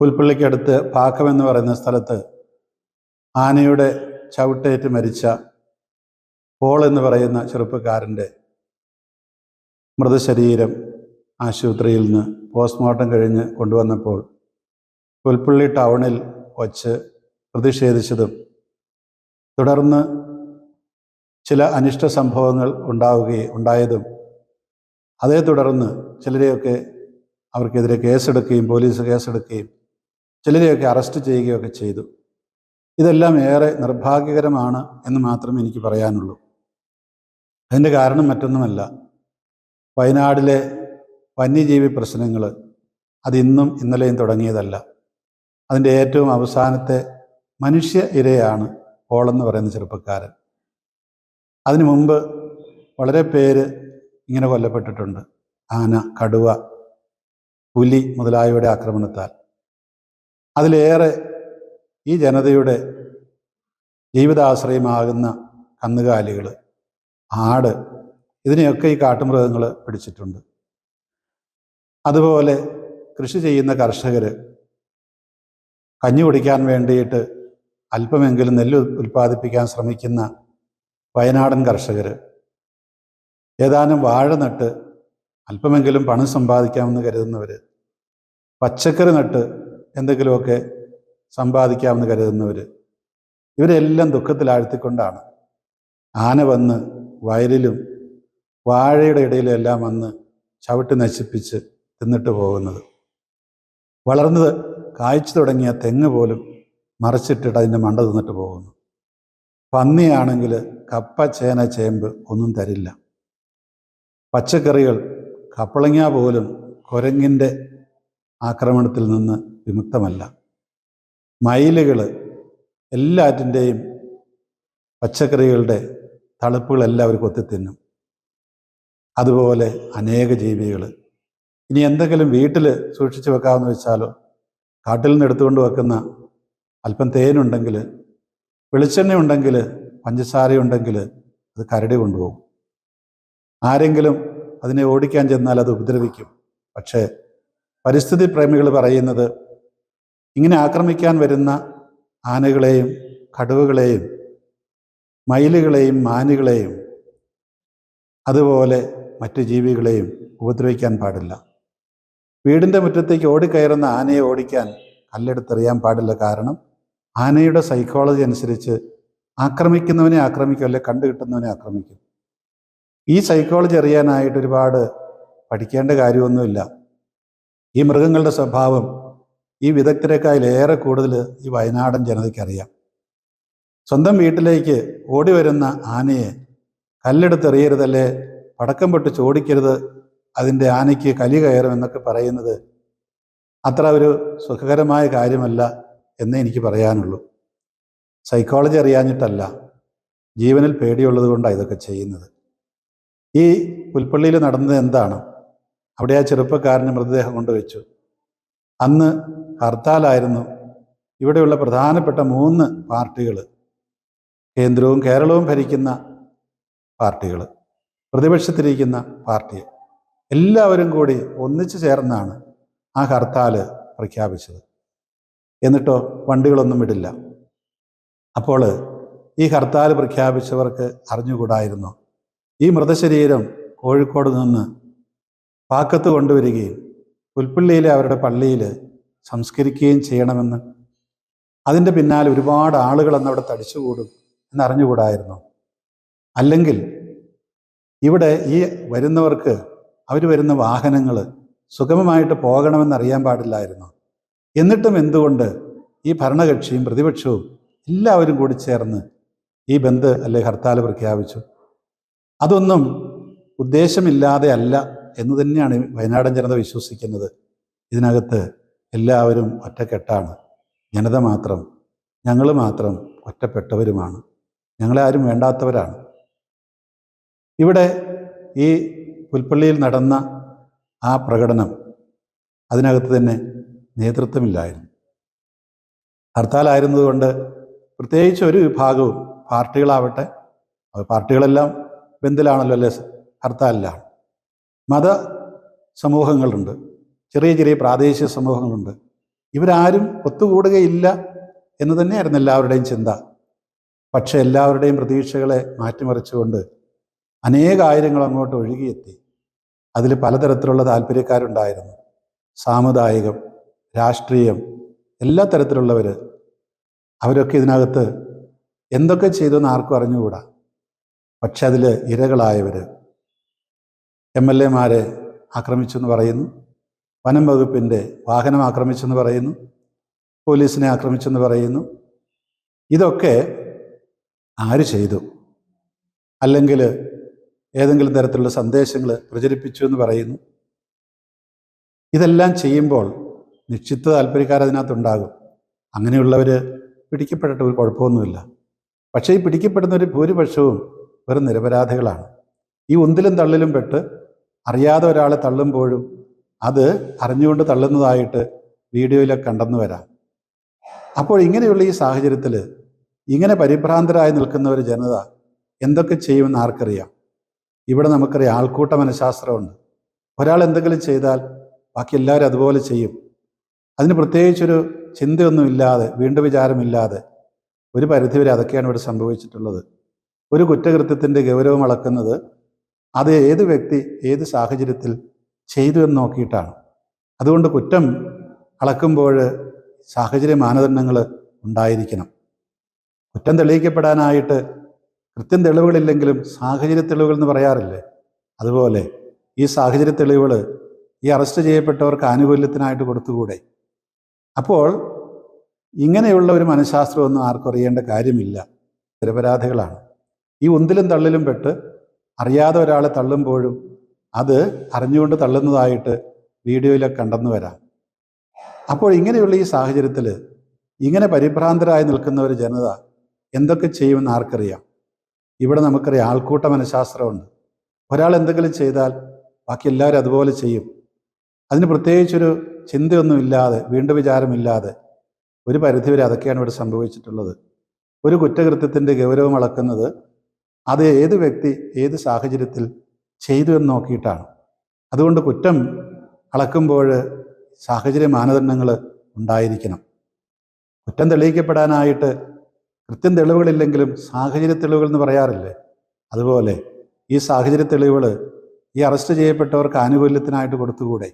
പുൽപ്പള്ളിക്കടുത്ത് പാക്കം എന്ന് പറയുന്ന സ്ഥലത്ത് ആനയുടെ ചവിട്ടേറ്റ് മരിച്ച പോൾ എന്ന് പറയുന്ന ചെറുപ്പക്കാരന്റെ മൃതശരീരം ആശുപത്രിയിൽ നിന്ന് പോസ്റ്റ്മോർട്ടം കഴിഞ്ഞ് കൊണ്ടുവന്നപ്പോൾ പുൽപ്പള്ളി ടൗണിൽ വച്ച് പ്രതിഷേധിച്ചതും തുടർന്ന് ചില അനിഷ്ട സംഭവങ്ങൾ ഉണ്ടാവുകയും ഉണ്ടായതും അതേ തുടർന്ന് ചിലരെയൊക്കെ അവർക്കെതിരെ കേസെടുക്കുകയും പോലീസ് കേസെടുക്കുകയും ചിലരെയൊക്കെ അറസ്റ്റ് ചെയ്യുകയൊക്കെ ചെയ്തു. ഇതെല്ലാം ഏറെ നിർഭാഗ്യകരമാണ് എന്ന് മാത്രമേ എനിക്ക് പറയാനുള്ളൂ. അതിന്റെ കാരണം മറ്റൊന്നുമല്ല. വയനാടിലെ വന്യജീവി പ്രശ്നങ്ങൾ അതിന്നും ഇന്നലെയും തുടങ്ങിയതല്ല. അതിന്റെ ഏറ്റവും അവസാനത്തെ മനുഷ്യ ഇരയാണ് പോളെന്ന് പറയുന്ന ചെറുപ്പക്കാരൻ. അതിനു മുമ്പ് വളരെ പേര് ഇങ്ങനെ കൊല്ലപ്പെട്ടിട്ടുണ്ട്. ആന കടുവ പുലി മുതലായവയുടെ ആക്രമണത്താൽ. അതിലേറെ ഈ ജനതയുടെ ജീവിതാശ്രയമാകുന്ന കന്നുകാലികൾ ആട് ഇതിനെയൊക്കെ ഈ കാട്ടുമൃഗങ്ങൾ പിടിച്ചിട്ടുണ്ട്. അതുപോലെ കൃഷി ചെയ്യുന്ന കർഷകർ കഞ്ഞി കുടിക്കാൻ വേണ്ടിയിട്ട് അല്പമെങ്കിലും നെല്ല് ഉൽപ്പാദിപ്പിക്കാൻ ശ്രമിക്കുന്ന വയനാടൻ കർഷകർ ഏതാനും വാഴ നട്ട് അല്പമെങ്കിലും പണം സമ്പാദിക്കാമെന്ന് കരുതുന്നവർ പച്ചക്കറി നട്ട് എന്തെങ്കിലുമൊക്കെ സമ്പാദിക്കാമെന്ന് കരുതുന്നവർ ഇവരെല്ലാം ദുഃഖത്തിലാഴ്ത്തിക്കൊണ്ടാണ്. ആന വന്ന് വയലിലും വാഴയുടെ ഇടയിലും എല്ലാം വന്ന് ചവിട്ടി നശിപ്പിച്ച് തിന്നിട്ട് പോകുന്നത്. വളർന്നത് കായ്ച്ചു തുടങ്ങിയ തെങ്ങ് പോലും മറിച്ചിട്ടിട്ട് അതിന്റെ മണ്ട തിന്നിട്ട് പോകുന്നു. പന്നിയാണെങ്കിൽ കപ്പ ചേന ചേമ്പ് ഒന്നും തരില്ല. പച്ചക്കറികൾ കപ്പളങ്ങ പോലും കുരങ്ങിന്റെ ആക്രമണത്തിൽ നിന്ന് വിമുക്തമല്ല. മയിലുകൾ എല്ലാറ്റിന്റെയും പച്ചക്കറികളുടെ തളുപ്പുകളെല്ലാം അവർ കൊത്തിത്തിന്നും അതുപോലെ അനേക ജീവികൾ ഇനി എന്തെങ്കിലും വീട്ടിൽ സൂക്ഷിച്ചു വെക്കാമെന്ന് വെച്ചാലോ? കാട്ടിൽ നിന്ന് എടുത്തുകൊണ്ട് വെക്കുന്ന അല്പം തേനുണ്ടെങ്കിൽ വെളിച്ചെണ്ണ ഉണ്ടെങ്കിൽ പഞ്ചസാര ഉണ്ടെങ്കിൽ അത് കരടി കൊണ്ടുപോകും. ആരെങ്കിലും അതിനെ ഓടിക്കാൻ ചെന്നാൽ അത് ഉപദ്രവിക്കും. പക്ഷേ പരിസ്ഥിതി പ്രേമികൾ പറയുന്നത് ഇങ്ങനെ ആക്രമിക്കാൻ വരുന്ന ആനകളെയും കടുവകളെയും മയിലുകളെയും മാനുകളെയും അതുപോലെ മറ്റു ജീവികളെയും ഉപദ്രവിക്കാൻ പാടില്ല. വീടിന്റെ മുറ്റത്തേക്ക് ഓടിക്കയറുന്ന ആനയെ ഓടിക്കാൻ കല്ലെടുത്തെറിയാൻ പാടില്ല കാരണം ആനയുടെ സൈക്കോളജി അനുസരിച്ച് ആക്രമിക്കുന്നവനെ ആക്രമിക്കും അല്ലെ കണ്ടു കിട്ടുന്നവനെ ആക്രമിക്കും. ഈ സൈക്കോളജി അറിയാനായിട്ട് ഒരുപാട് പഠിക്കേണ്ട കാര്യമൊന്നുമില്ല. ഈ മൃഗങ്ങളുടെ സ്വഭാവം ഈ വിദഗ്ധരെക്കാളിലേറെ കൂടുതൽ ഈ വയനാടൻ ജനതയ്ക്കറിയാം. സ്വന്തം വീട്ടിലേക്ക് ഓടി വരുന്ന ആനയെ കല്ലെടുത്തെറിയരുതല്ലേ? പടക്കം പൊട്ട് ചോടിക്കരുത്. അതിന്റെ ആനയ്ക്ക് കലി കയറും എന്നൊക്കെ പറയുന്നത് അത്ര ഒരു സുഖകരമായ കാര്യമല്ല എന്നേ എനിക്ക് പറയാനുള്ളൂ. സൈക്കോളജി അറിയാഞ്ഞിട്ടല്ല. ജീവനിൽ പേടിയുള്ളത് കൊണ്ടാണ് ഇതൊക്കെ ചെയ്യുന്നത്. ഈ പുൽപ്പള്ളിയിൽ നടന്നത് എന്താണ്? അവിടെ ആ ചെറുപ്പക്കാരന് മൃതദേഹം കൊണ്ടുവച്ചു അന്ന് ഹർത്താലായിരുന്നു. ഇവിടെയുള്ള പ്രധാനപ്പെട്ട മൂന്ന് പാർട്ടികൾ. കേന്ദ്രവും കേരളവും ഭരിക്കുന്ന പാർട്ടികൾ. പ്രതിപക്ഷത്തിരിക്കുന്ന പാർട്ടി. എല്ലാവരും കൂടി ഒന്നിച്ചു ചേർന്നാണ് ആ ഹർത്താൽ പ്രഖ്യാപിച്ചത്. എന്നിട്ടോ വണ്ടികളൊന്നും വിടില്ല. അപ്പോൾ ഈ ഹർത്താൽ പ്രഖ്യാപിച്ചവർക്ക് അറിഞ്ഞുകൂടായിരുന്നു. ഈ മൃതശരീരം കോഴിക്കോട് നിന്ന് പാക്കത്ത് കൊണ്ടുവരികയും പുൽപ്പള്ളിയിലെ അവരുടെ പള്ളിയിൽ സംസ്കരിക്കുകയും ചെയ്യണമെന്ന് അതിന്റെ പിന്നാലെ ഒരുപാട് ആളുകൾ അന്ന് അവിടെ തടിച്ചുകൂടും എന്നറിഞ്ഞുകൂടായിരുന്നു. അല്ലെങ്കിൽ ഇവിടെ ഈ വരുന്നവർക്ക് അവർ വരുന്ന വാഹനങ്ങൾ സുഗമമായിട്ട് പോകണമെന്നറിയാൻ പാടില്ലായിരുന്നു. എന്നിട്ടും എന്തുകൊണ്ട് ഈ ഭരണകക്ഷിയും പ്രതിപക്ഷവും എല്ലാവരും കൂടി ചേർന്ന് ഈ ബന്ദ് അല്ലെ ഹർത്താൽ പ്രഖ്യാപിച്ചു? അതൊന്നും ഉദ്ദേശമില്ലാതെ അല്ല എന്ന് തന്നെയാണ് വയനാടൻ ജനത വിശ്വസിക്കുന്നത്. ഇതിനകത്ത് എല്ലാവരും ഒറ്റക്കെട്ടാണ്. ജനത മാത്രം ഞങ്ങൾ മാത്രം ഒറ്റപ്പെട്ടവരുമാണ്. ഞങ്ങളെ ആരും വേണ്ടാത്തവരാണ്. ഇവിടെ ഈ പുൽപ്പള്ളിയിൽ നടന്ന ആ പ്രകടനം അതിനകത്ത് തന്നെ നേതൃത്വമില്ലായിരുന്നു. ഹർത്താലായിരുന്നതുകൊണ്ട് പ്രത്യേകിച്ച് ഒരു വിഭാഗവും പാർട്ടികളാവട്ടെ പാർട്ടികളെല്ലാം ബന്ദിലാണല്ലോ അല്ലേ ഹർത്താലിലാണ്. മത സമൂഹങ്ങളുണ്ട്. ചെറിയ ചെറിയ പ്രാദേശിക സമൂഹങ്ങളുണ്ട്. ഇവരാരും ഒത്തുകൂടുകയില്ല എന്ന് തന്നെയായിരുന്നു എല്ലാവരുടെയും ചിന്ത. പക്ഷെ എല്ലാവരുടെയും പ്രതീക്ഷകളെ മാറ്റിമറിച്ചുകൊണ്ട് അനേകായിരങ്ങൾ അങ്ങോട്ട് ഒഴുകിയെത്തി. അതിൽ പലതരത്തിലുള്ള താല്പര്യക്കാരുണ്ടായിരുന്നു. സാമുദായികം രാഷ്ട്രീയം എല്ലാ തരത്തിലുള്ളവർ. അവരൊക്കെ ഇതിനകത്ത് എന്തൊക്കെ ചെയ്തു എന്ന് ആർക്കും അറിഞ്ഞുകൂടാ. പക്ഷെ അതിൽ ഇരകളായവർ എം എൽ എമാരെ ആക്രമിച്ചെന്ന് പറയുന്നു. വനം വകുപ്പിന്റെ വാഹനം ആക്രമിച്ചെന്ന് പറയുന്നു. പോലീസിനെ ആക്രമിച്ചെന്ന് പറയുന്നു. ഇതൊക്കെ ആര് ചെയ്തു? അല്ലെങ്കിൽ ഏതെങ്കിലും തരത്തിലുള്ള സന്ദേശങ്ങൾ പ്രചരിപ്പിച്ചു എന്ന് പറയുന്നു. ഇതെല്ലാം ചെയ്യുമ്പോൾ നിശ്ചിത താല്പര്യക്കാർ അതിനകത്തുണ്ടാകും. അങ്ങനെയുള്ളവർ പിടിക്കപ്പെട്ടിട്ട് ഒരു കുഴപ്പമൊന്നുമില്ല. പക്ഷേ ഈ പിടിക്കപ്പെടുന്നവർ ഭൂരിപക്ഷവും വെറും നിരപരാധികളാണ്. ഈ ഉന്തിലും തള്ളിലും പെട്ട് അറിയാതെ ഒരാളെ തള്ളുമ്പോഴും അത് അറിഞ്ഞുകൊണ്ട് തള്ളുന്നതായിട്ട് വീഡിയോയിലൊക്കെ കണ്ടെന്ന് വരാം. അപ്പോൾ ഇങ്ങനെയുള്ള ഈ സാഹചര്യത്തിൽ ഇങ്ങനെ പരിഭ്രാന്തരായി നിൽക്കുന്ന ഒരു ജനത എന്തൊക്കെ ചെയ്യുമെന്ന് ആർക്കറിയാം? ഇവിടെ നമുക്കറിയാം ആൾക്കൂട്ട മനഃശാസ്ത്രമുണ്ട്. ഒരാൾ എന്തെങ്കിലും ചെയ്താൽ ബാക്കി എല്ലാവരും അതുപോലെ ചെയ്യും. അതിന് പ്രത്യേകിച്ചൊരു ചിന്തയൊന്നുമില്ലാതെ വീണ്ടും വിചാരമില്ലാതെ ഒരു പരിധിവരെ അതൊക്കെയാണ് ഇവിടെ സംഭവിച്ചിട്ടുള്ളത്. ഒരു കുറ്റകൃത്യത്തിന്റെ ഗൗരവം അളക്കുന്നത് അത് ഏത് വ്യക്തി ഏത് സാഹചര്യത്തിൽ ചെയ്തു എന്ന് നോക്കിയിട്ടാണ്. അതുകൊണ്ട് കുറ്റം അളക്കുമ്പോൾ സാഹചര്യ മാനദണ്ഡങ്ങൾ ഉണ്ടായിരിക്കണം. കുറ്റം തെളിയിക്കപ്പെടാനായിട്ട് കൃത്യം തെളിവുകളില്ലെങ്കിലും സാഹചര്യ തെളിവുകൾ എന്ന് പറയാറില്ലേ? അതുപോലെ ഈ സാഹചര്യ തെളിവുകൾ ഈ അറസ്റ്റ് ചെയ്യപ്പെട്ടവർക്ക് ആനുകൂല്യത്തിനായിട്ട് കൊടുത്തുകൂടെ? അപ്പോൾ ഇങ്ങനെയുള്ള ഒരു മനഃശാസ്ത്രമൊന്നും ആർക്കും അറിയേണ്ട കാര്യമില്ല. നിരപരാധികളാണ്. ഈ ഉന്തിലും തള്ളിലും പെട്ട് അറിയാതെ ഒരാളെ തള്ളുമ്പോഴും അത് അറിഞ്ഞുകൊണ്ട് തള്ളുന്നതായിട്ട് വീഡിയോയിലൊക്കെ കണ്ടെന്ന് വരാം. അപ്പോൾ ഇങ്ങനെയുള്ള ഈ സാഹചര്യത്തിൽ ഇങ്ങനെ പരിഭ്രാന്തരായി നിൽക്കുന്ന ഒരു ജനത എന്തൊക്കെ ചെയ്യുമെന്ന് ആർക്കറിയാം? ഇവിടെ നമുക്കറിയാം ആൾക്കൂട്ട മനഃശാസ്ത്രമുണ്ട്. ഒരാൾ എന്തെങ്കിലും ചെയ്താൽ ബാക്കി എല്ലാവരും അതുപോലെ ചെയ്യും. അതിന് പ്രത്യേകിച്ചൊരു ചിന്തയൊന്നുമില്ലാതെ വീണ്ടും വിചാരമില്ലാതെ ഒരു പരിധിവരെ അതൊക്കെയാണ് ഇവിടെ സംഭവിച്ചിട്ടുള്ളത്. ഒരു കുറ്റകൃത്യത്തിന്റെ ഗൗരവം അളക്കുന്നത് അത് ഏത് വ്യക്തി ഏത് സാഹചര്യത്തിൽ ചെയ്തു എന്ന് നോക്കിയിട്ടാണ്. അതുകൊണ്ട് കുറ്റം അളക്കുമ്പോൾ സാഹചര്യ മാനദണ്ഡങ്ങൾ ഉണ്ടായിരിക്കണം. കുറ്റം തെളിയിക്കപ്പെടാനായിട്ട് കൃത്യം തെളിവുകളില്ലെങ്കിലും സാഹചര്യ തെളിവുകൾ എന്ന് പറയാറില്ലേ? അതുപോലെ ഈ സാഹചര്യ തെളിവുകൾ ഈ അറസ്റ്റ് ചെയ്യപ്പെട്ടവർക്ക് ആനുകൂല്യത്തിനായിട്ട് കൊടുത്തുകൂടെ?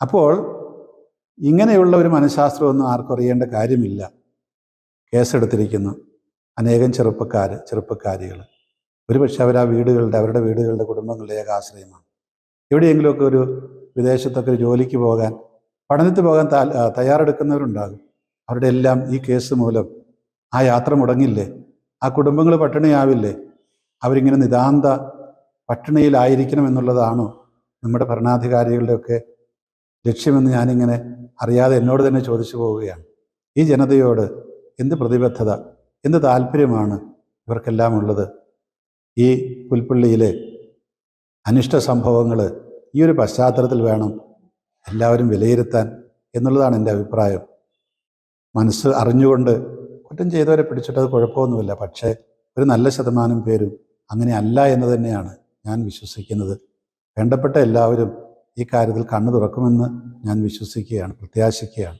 അപ്പോൾ ഇങ്ങനെയുള്ള ഒരു മനഃശാസ്ത്രമൊന്നും ആർക്കും അറിയേണ്ട കാര്യമില്ല. കേസെടുത്തിരിക്കുന്നു. അനേകം ചെറുപ്പക്കാർ ചെറുപ്പക്കാരികൾ ഒരുപക്ഷെ അവർ ആ വീടുകളുടെ അവരുടെ വീടുകളുടെ കുടുംബങ്ങളുടെ ഏക ആശ്രയമാണ്. എവിടെയെങ്കിലുമൊക്കെ ഒരു വിദേശത്തൊക്കെ ഒരു ജോലിക്ക് പോകാൻ പഠനത്തിന് പോകാൻ തയ്യാറെടുക്കുന്നവരുണ്ടാകും. അവരുടെ എല്ലാം ഈ കേസ് മൂലം ആ യാത്ര മുടങ്ങില്ലേ? ആ കുടുംബങ്ങൾ പട്ടിണിയാവില്ലേ? അവരിങ്ങനെ നിതാന്ത പട്ടിണിയിലായിരിക്കണം എന്നുള്ളതാണോ നമ്മുടെ ഭരണാധികാരികളുടെയൊക്കെ ലക്ഷ്യമെന്ന് ഞാനിങ്ങനെ അറിയാതെ എന്നോട് തന്നെ ചോദിച്ചു പോവുകയാണ്. ഈ ജനതയോട് എന്ത് പ്രതിബദ്ധത എന്ത് താല്പര്യമാണ് ഇവർക്കെല്ലാം ഉള്ളത് ഈ പുൽപ്പള്ളിയിലെ അനിഷ്ട സംഭവങ്ങൾ ഈ ഒരു പശ്ചാത്തലത്തിൽ വേണം എല്ലാവരും വിലയിരുത്താൻ എന്നുള്ളതാണ് എന്റെ അഭിപ്രായം. മനസ്സ് അറിഞ്ഞുകൊണ്ട് കുറ്റം ചെയ്തവരെ പിടിച്ചിട്ടത് കുഴപ്പമൊന്നുമില്ല. പക്ഷേ ഒരു നല്ല ശതമാനം പേരും അങ്ങനെ അല്ല എന്ന് തന്നെയാണ് ഞാൻ വിശ്വസിക്കുന്നത്. വേണ്ടപ്പെട്ട എല്ലാവരും ഈ കാര്യത്തിൽ കണ്ണു തുറക്കുമെന്ന് ഞാൻ വിശ്വസിക്കുകയാണ് പ്രത്യാശിക്കുകയാണ്.